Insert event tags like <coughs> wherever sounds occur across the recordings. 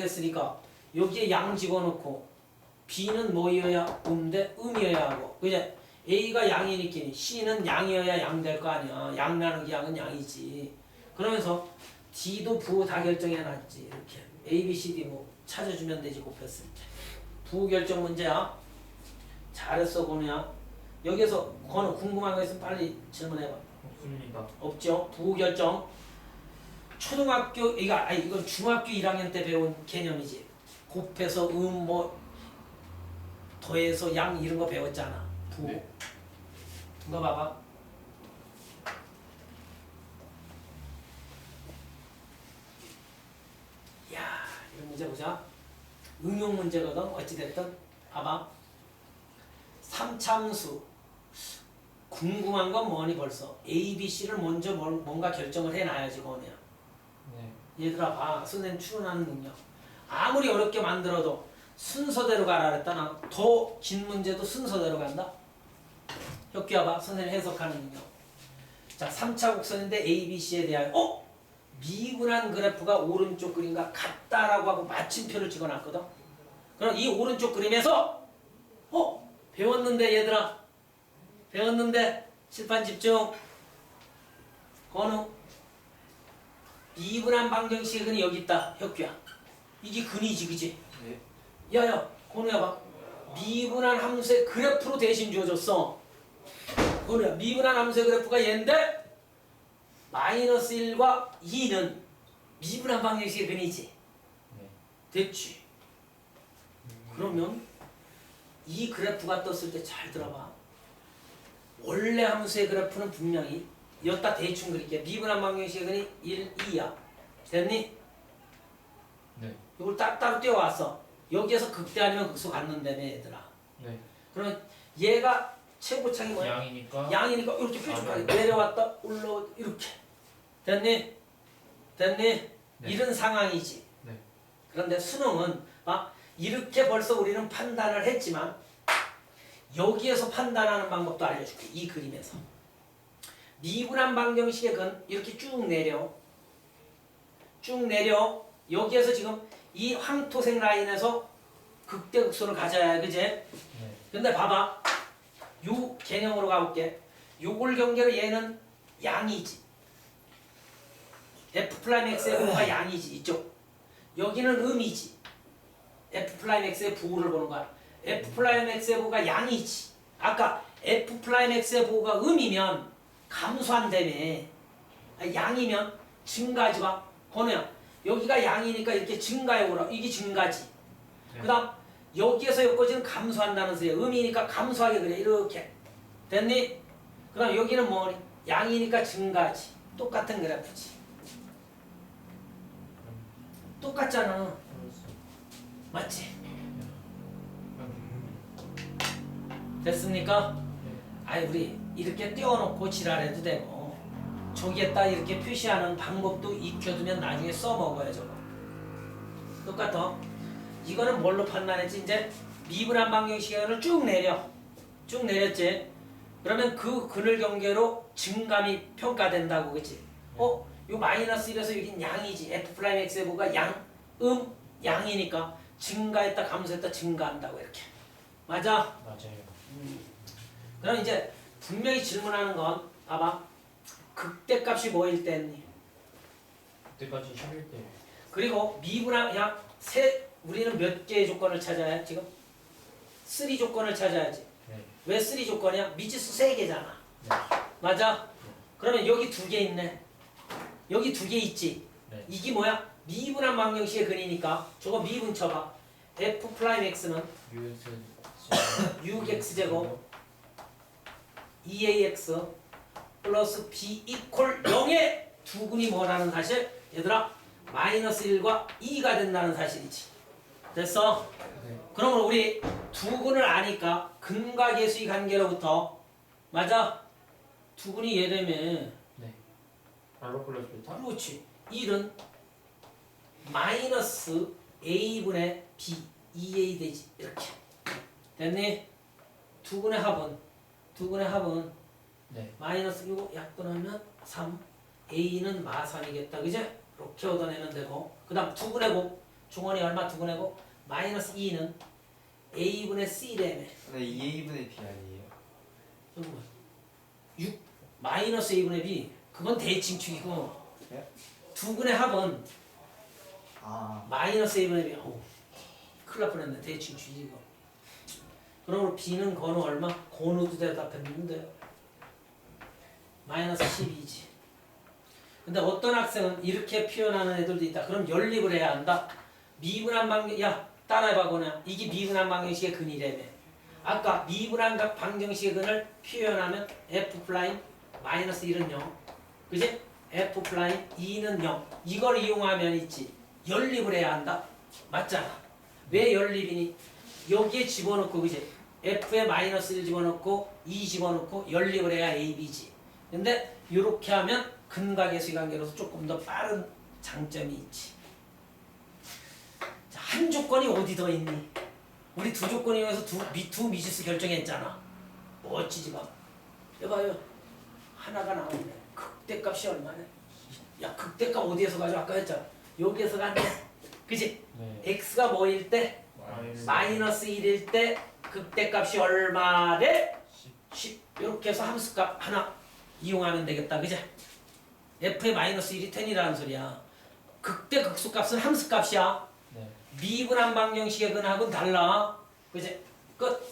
됐으니까 여기에 양 집어넣고 B는 뭐이어야 음대 음이어야 하고. 그제 A가 양이니까 C는 양이어야 양 될 거 아니야. 양나는 게 양은 양이지. 그러면서 D도 부호 다 결정해놨지 이렇게. A, B, C, D 뭐 찾아주면 되지 곱했을 때. 부호 결정 문제야. 잘했어 건우야. 여기서 건우 궁금한 거 있으면 빨리 질문해봐. 없습니다. 없죠. 부호 결정. 초등학교 이거 아니 이건 중학교 1학년 때 배운 개념이지. 곱해서 음 뭐 더해서 양 이런 거 배웠잖아. 부호. 네. 이거 봐봐. 야, 이런 문제 보자. 응용 문제거든. 어찌 됐든 봐봐. 삼참수 궁금한 건 뭐니 벌써 A, B, C를 먼저 뭘- 뭔가 결정을 해놔야지 네. 얘들아 봐. 선생님 추론하는 능력. 아무리 어렵게 만들어도 순서대로 가라 그랬다. 더긴 문제도 순서대로 간다. 혁기야 봐 선생님 해석하는 능력. 자 3차 곡선인데 A, B, C에 대하여 어? 미분한 그래프가 오른쪽 그림과 같다라고 하고 마침표를 찍어놨거든. 그럼 이 오른쪽 그림에서 어? 배웠는데 얘들아? 배웠는데? 칠판 집중. 건우 미분한 방정식의 근이 여기 있다 혁규야 이게 근이지 그지 네. 야야 건우야 봐 미분한 함수의 그래프로 대신 주어졌어 건우야 미분한 함수의 그래프가 얘인데 마이너스 1과 2는 미분한 방정식의 근이지 네. 됐지 그러면 이 그래프가 떴을 때 잘 들어봐. 원래 함수의 그래프는 분명히 여기다 대충 그릴게. 미분한 방정식의 근이 1, 2야. 됐니? 네. 이걸 따로 띄워왔어. 여기에서 극대 아니면 극소 갖는다며 얘들아. 네. 그러면 얘가 최고창이 뭐야? 양이니까. 양이니까 이렇게 뾰족하게 아, 네. 내려왔다 올라왔다 이렇게. 됐니? 됐니? 네. 이런 상황이지. 네. 그런데 수능은 아, 이렇게 벌써 우리는 판단을 했지만 여기에서 판단하는 방법도 알려줄게. 이 그림에서. 미분한 방정식의 근 이렇게 쭉 내려. 쭉 내려. 여기에서 지금 이 황토색 라인에서 극대극소를 가져야 그제? 네. 근데 봐봐. 요 개념으로 가볼게. 요걸 경계로 얘는 양이지. F 프라임 X의 부호가 양이지. 이쪽. 여기는 음이지. F 프라임 X의 부호를 보는 거야. F 프라임 X의 부호가 양이지. 아까 F 프라임 X의 부호가 음이면 감소한다며. 아, 양이면 증가하지 마. 건우야. 여기가 양이니까 이렇게 증가해 오라. 이게 증가지. 네. 그 다음 여기에서 여기까지는 감소한다는 소리야. 음이니까 감소하게 그래. 이렇게. 됐니? 그 다음 여기는 뭐니? 양이니까 증가하지. 똑같은 그래프지. 똑같잖아. 맞지? 음. 됐습니까? 네. 아이 우리 이렇게 띄워놓고 지랄해도 되고 저기에다 이렇게 표시하는 방법도 익혀두면 나중에 써먹어요 저거 똑같아 이거는 뭘로 판단했지 이제 미분한 방정식을 쭉 내려 쭉 내렸지 그러면 그 근을 경계로 증감이 평가된다고 그치 어? 요 마이너스 1에서 여긴 양이지 f 프라임 x의 부가 양, 음, 양이니까 증가했다 감소했다 증가한다고 이렇게 맞아? 맞아요. 그럼 이제 분명히 질문하는 건 봐봐. 극대값이 뭐일 때니? 그때까지 11대. 그리고 미분한 야세 우리는 몇 개의 조건을 찾아야 해, 지금? 3 조건을 찾아야지. 네. 왜3 조건이야? 미지수 3개잖아. 네. 맞아? 그러면 여기 두개 있네. 여기 두개 있지? 네. 이게 뭐야? 미분한 방정식의 근이니까 저거 미분 쳐봐. F 프라임 x는 UX. 6x <laughs> 제곱 2ax 플러스 b 이퀄 0의 두 근이 뭐라는 사실? 얘들아 마이너스 1과 2가 된다는 사실이지 됐어? 네. 그러면 우리 두 근을 아니까 근과 계수의 관계로부터 맞아? 두 근이 얘라며 네. 발로 플러스 베타? 그렇지 1은 마이너스 a분의 b 2a 되지 이렇게 됐니? 두 근의 합은 두 근의 합은 네. 마이너스 이거 약분하면 3 a는 마 3이겠다. 그제? 이렇게 얻어내면 되고. 그 다음 두 근의 곱. 중원이 얼마? 두근하고 마이너스 2는 a분의 c라며 근데 2a분의 b 아니에요? 잠깐만 6 마이너스 a분의 b. 그건 대칭축이고 네? 두 근의 합은 아. 마이너스 a분의 b. 어우 큰일 날 뻔했네. 대칭축이 이거 그러므로 b는 건우 얼마? 건우도 대답했는데 마이너스 12지. 근데 어떤 학생은 이렇게 표현하는 애들도 있다. 그럼 연립을 해야 한다. 미분한 방정 야 따라해봐 거냐 이게 미분한 방정식의 근이래며 아까 미분한 각 방정식의 근을 표현하면 f 프라임 마이너스 1은 0 그지? f 프라임 2는 0 이걸 이용하면 있지. 연립을 해야 한다. 맞잖아. 왜 연립이니? 여기에 집어넣고 그지 f에 마이너스 1 집어넣고 2 집어넣고 연립을 해야 a, b지 근데 이렇게 하면 근각의 수관계로서 조금 더 빠른 장점이 있지. 자, 한 조건이 어디 더 있니? 우리 두 조건 이용해서 두, 미, 두 미지수 결정했잖아. 멋지지 마 여봐요. 하나가 나오네. 극대값이 얼마네? 야 극대값 어디에서 가져? 아까 했잖아. 여기에서 가네. 그지? 네. x가 뭐일 때? 마이너스. 마이너스 1일 때 극대값이 얼마 래? 10 이렇게 해서 함수값 하나 이용하면 되겠다 그지? f의 마이너스 1이 10이라는 소리야 극대 극소값은 함수값이야 네. 미분한 방정식의 근하고는 달라 그지? 끝!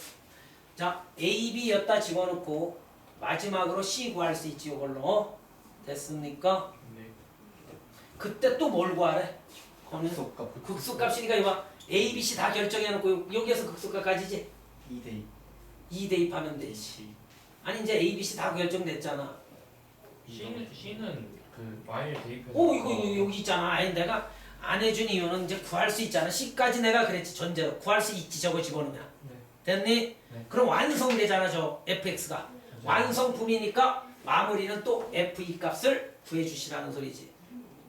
자 a, b였다 집어넣고 마지막으로 c 구할 수 있지 이걸로 됐습니까? 네. 그때 또 뭘 구하래? 거는 극소값 극소값이니까 이거 A, B, C 다 결정해놓고 여기에서 극소값까지지 2대 2 대입 하면 되지 아니 이제 A, B, C 다 결정됐잖아 C는 C는 그 마일 대입해서 오 이거 이거 여기 있잖아 아니 내가 안 해준 이유는 이제 구할 수 있잖아 C까지 내가 그랬지 전제로 구할 수 있지 저거 집어넣으면 네. 됐니? 네. 그럼 완성되잖아 저 fx가 완성품이니까 마무리는 또 f2 값을 구해주시라는 소리지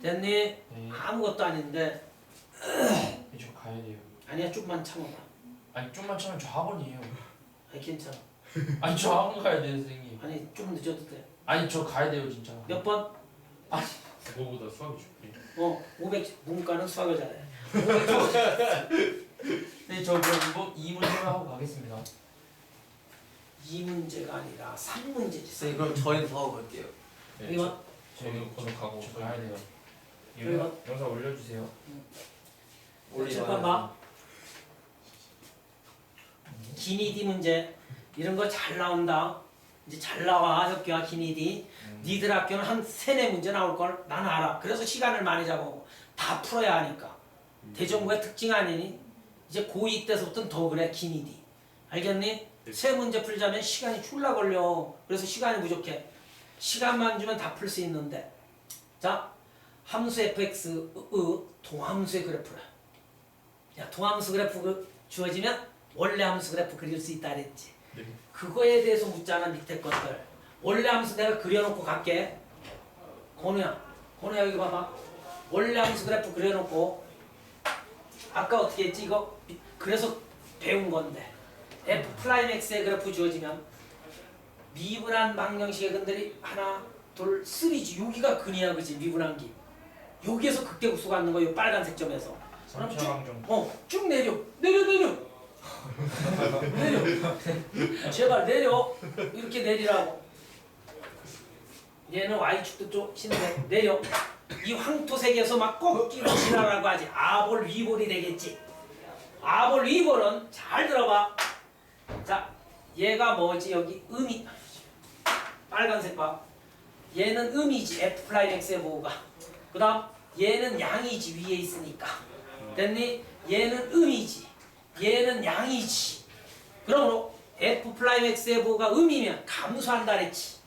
됐니? 네. 아무것도 아닌데 저 가야 돼요. 아니야 조금만 참아봐 아니 좀만 참으면 저 학원이에요. 아니 괜찮아 아니 저 학원 가야 돼요 선생님. 아니 좀 늦어도 돼 아니 저 가야 돼요 진짜. 몇 번? 그거보다 수학이 쉽게. 어, 500 문과는 수학을 잘해. <laughs> 네, 저 그럼 이거 이 문제만 하고 가겠습니다. 이 문제가 아니라 3 문제지. 선생님 그럼 저희는 더 하고 갈게요 네, 이거 저는 번역하고 저 가야 돼요. 이거 영상 올려주세요. 잠깐 봐. 기니디 문제 이런 거 잘 나온다. 이제 잘 나와 학교와 기니디. 니들 학교는 한 세네 문제 나올 걸 나는 알아. 그래서 시간을 많이 잡아오고 다 풀어야 하니까. 대전국의 특징 아니니? 이제 고2 때서부터는 더 그래 기니디. 알겠니? 세 문제 풀자면 시간이 졸라 걸려. 그래서 시간이 부족해. 시간만 주면 다 풀 수 있는데. 자, 함수 fx 의 동함수의 그래프를. 야, 동함수 그래프 그 주어지면 원래 함수 그래프 그릴 수 있다 그랬지. 네. 그거에 대해서 묻잖아 밑에 것들. 원래 함수 내가 그려놓고 갈게. 건우야, 건우야 여기 봐봐. 원래 함수 그래프 그려놓고 아까 어떻게 했지 이거 그래서 배운 건데 f 프라임 x의 그래프 주어지면 미분한 방정식의 근들이 하나 둘 쓰리지 여기가 근이야 그지 미분한 기 여기에서 극대국수가 앉는 거요 빨간색 점에서 그럼 쭉. 어, 쭉 내려 내려 내려 내려 제발 내려. 이렇게 내리라고. 얘는 y축도 좀 신데 내려. 이 황토색에서 막 꺾기로 지나라고 하지 아볼 위볼이 되겠지. 아볼 위볼은 잘 들어봐. 자 얘가 뭐지? 여기 음이. 빨간색 봐. 얘는 음이지. F 프라임 x의 보호가. 그 다음 얘는 양이지. 위에 있으니까. 됐니? 얘는 음이지 얘는 양이지 그러므로 f 프라임 x의 보호가 음이면 감소한다 그랬지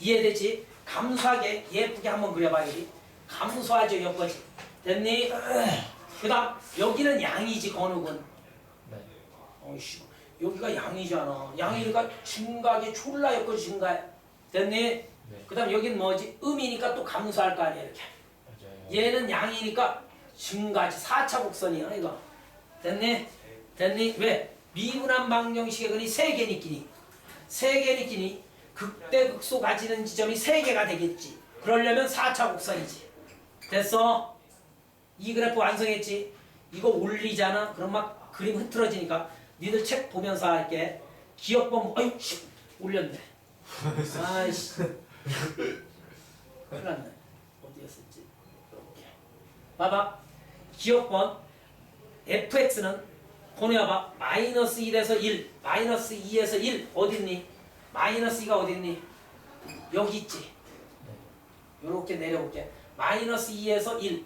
이해되지? 감소하게 예쁘게 한번 그려봐 여기 감소하죠 여기까지 됐니? 그 다음 여기는 양이지 건욱은 네. 어이씨 여기가 양이잖아 양이니까 증가하게 졸라 여기까지 증가해 됐니? 네. 그 다음 여긴 뭐지? 음이니까 또 감소할 거 아니야 이렇게 맞아요. 얘는 양이니까 증가하지 4차 곡선이야 이거 됐니? 됐니? 왜? 미분한 방정식의 근이 세 개니 끼니 세 개니 끼니 극대 극소 가지는 지점이 세 개가 되겠지 그러려면 4차 곡선이지 됐어? 이 그래프 완성했지? 이거 올리잖아. 그럼 막 그림 흐트러지니까 니들 책 보면서 할게. 기억법 아유 씨, 올렸네. 아이씨. 큰일 났네. 어디였었지? 이렇게. 봐봐. 기억번 fx는 보내봐. 마이너스 1에서 1, 마이너스 2에서 1 어딨니? 마이너스 2가 어딨니? 여기 있지. 요렇게 내려올게. 마이너스 2에서 1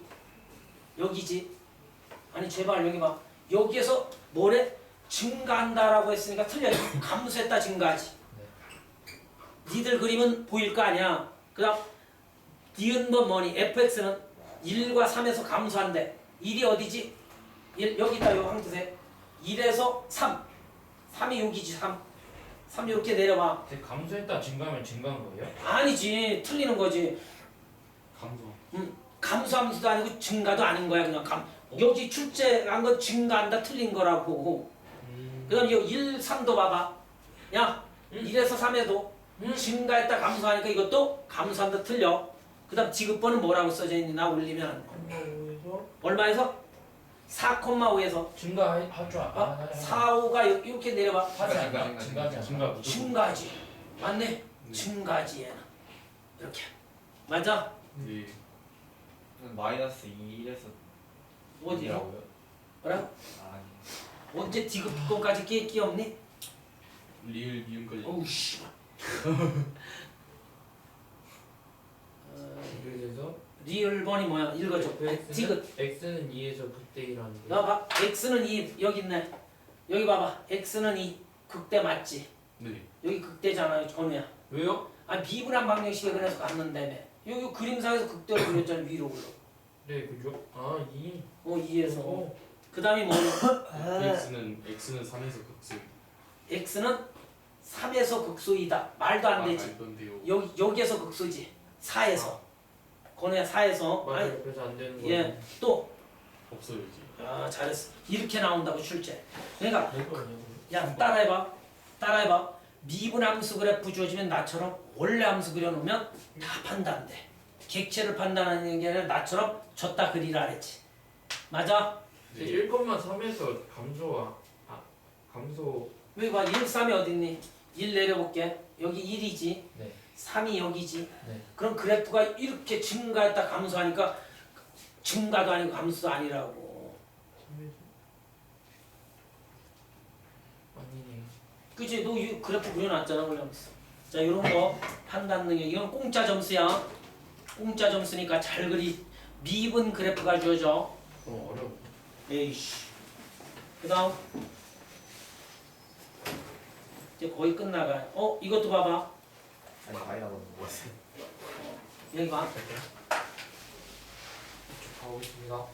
여기지. 아니 제발 여기 봐. 여기에서 뭐래? 증가한다라고 했으니까 틀려. <coughs> 감소했다 증가하지. 니들 그림은 보일 거 아니야. 그 다음 니은 번 뭐니? fx는 1과 3에서 감소한대. 1이 어디지? 1 여기 있다 요 황두색. 1에서 3. 3이 여기지 3. 3 이렇게 내려봐. 근데 감소했다 증가하면 증가한 거예요? 아니지. 틀리는 거지. 감소. 감소함수도 아니고 증가도 아닌 거야 그냥 감 여기 출제한 건 증가한다 틀린 거라고 음. 그 다음 이 1, 3도 봐봐 야 음. 1에서 3에도 음. 증가했다 감소하니까 이것도 감소한다 틀려 그 다음 지급번은 뭐라고 써져 있니 나 올리면 얼마에서? 4,5에서 증가하죠. 아, 4, 5가 이렇게 내려봐 하지 않나? 증가, 증가하지 않나? 증가 무조건. 증가지 맞네 네. 증가지 얘는 이렇게 맞아? 네. 마이너스 2에서 어디로? 라고요 뭐라? 아, 언제 디귿권까지 끼, 끼 없니? 리을 미음까지. 어우 씨 <laughs> 그래서 리을 번이 뭐야? 읽어줘. 디귿. x는 2에서 극대이라는 게. 나봐. x는 2 여기 있네. 여기 봐봐. x는 2 극대 맞지? 네. 여기 극대잖아요, 전우야. 왜요? 아 비분한 방정식에 그래서 갔는다며. 여기 그림상에서 극대로 그렸잖아 위로 올라. 네, 그죠? 아, 2. 어 2에서. 어. 그 다음이 뭐냐? x는 x는 3에서 극승. x는 3에서 극소이다. 말도 안 아, 되지. 알던데요. 여기 여기에서 극소지. 4에서. 건우야 4에서. 맞아요. 그래서 안 되는 거예요. 예. 또. 없어요 이제. 아 잘했어. 이렇게 나온다고 출제. 그러니까 아니야? 야 따라해봐 따라해봐 미분 함수 그래프 주어지면 나처럼 원래 함수 그려놓으면 다 판단돼 객체를 판단하는 게 아니라 나처럼 졌다 그리라 그랬지 맞아? 네. 1,3에서 감소와 아, 감소 여기 봐 1, 3이 어딨니? 1 내려볼게 여기 1이지 네. 3이 여기지. 네. 그럼 그래프가 이렇게 증가했다 감소하니까 증가도 아니고 감소도 아니라고. 아니네. 그치? 너 이 그래프 그려놨잖아 원래면서 자 이런 거 판단 능력. 이건 공짜 점수야. 공짜 점수니까 잘 그리 미분 그래프가 주어져 어, 어려워. 에이씨. 그 다음. 이제 거의 끝나가요 어 이것도 봐봐 아니 마이너스 뭐였어요? 여기 봐. 가보겠습니다.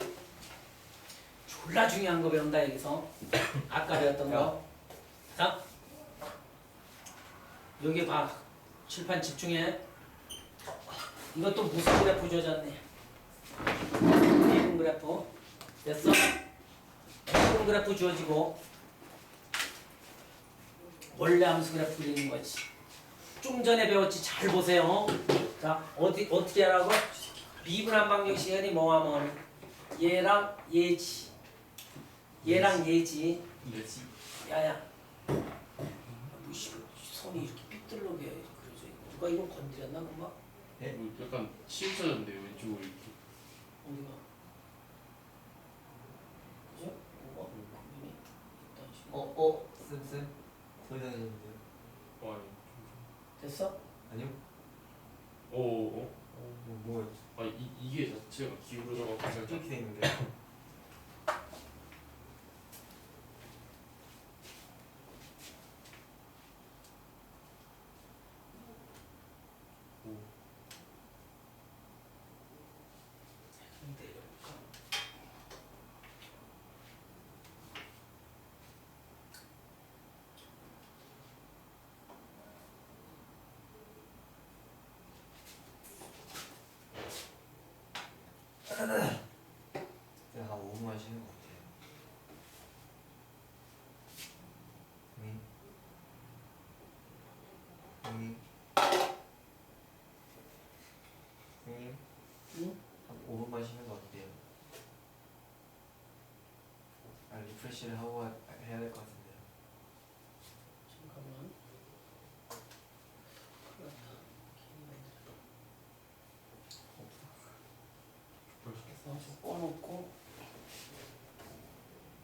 졸라 중요한 거 배운다 여기서. <coughs> 아까 배웠던 거. 자, 여기 봐. 칠판 집중해. 이것도 무슨 그래프 주어졌니? 미분 그래프. 됐어? 미분 그래프 주어지고 원래 함수 그래프 그리는 거지 좀 전에 배웠지. 잘 보세요. 자 어디 어떻게 하라고? 미분한 방정 시간이 뭐니 얘랑 얘지. 얘랑 얘지. 이거지. 야야. 뭐 씨 손이 이렇게 삐뚤게 그려져 있고 누가 이걸 건드렸나 금방? 네? 뭐 약간 치우쳐졌는데 왼쪽으로 이렇게. 어디가 그죠? 뭐가 그림이 일단 지금 어? 어? 쌤쌤? 소리 나는데요? 와. 됐어? 아니요? 오. 오. 뭐, 뭐였지? 아 이, 이게 자체가 기울어져가지고 살짝 이렇게 돼 있는데 오. 내려볼까? 리프레시를 하고 하-